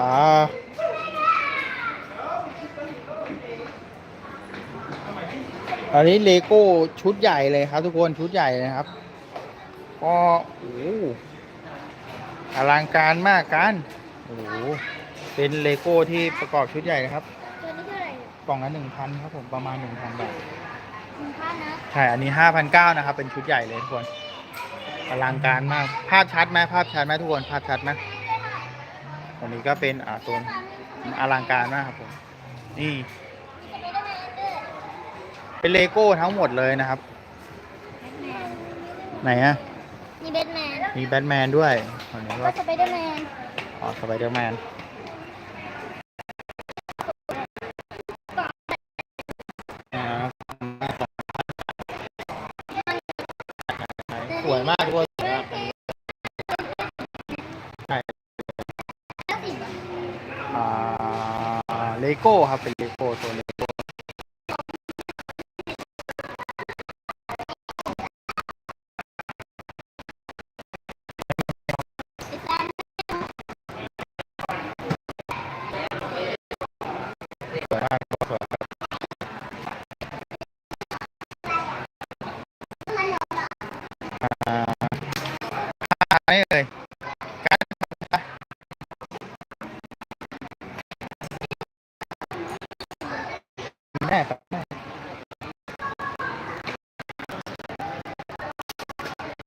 อ่าอันนี้เลโก้ชุดใหญ่เลยครับ ทุกคนชุดใหญ่เลยนะครับก็โอ้โหอลังการมากกันโอ้โหเป็นเลโก้ที่ประกอบชุดใหญ่นะครับตัวนี้เท่าไหร่กล่องละหนึ่งพันครับผมประมาณหนึ่งพันบาทคุณพ่อนะใช่อันนี้ห้าพันเก้านะครับ เป็นชุดใหญ่เลยทุกคนอลังการมาก ภาพชัดไหมภาพชัดไหมทุกคนภาพชัดไหม อันนี้ก็เป็นอ่าตัวอลังการมากครับผมนี่จะไม่ได้แมนด้วยเป็นเลโก้ทั้งหมดเลยนะครับแมนไหนอะมีแบทแมนมีแบทแมนด้วยอันนี้ก็ก็สไปเดอร์แมนอ๋อสไปเดอร์แมนสวยมากทุกคน เลโก้ครับเป็นเลโก้ตัวเลโก้ไม่เลย half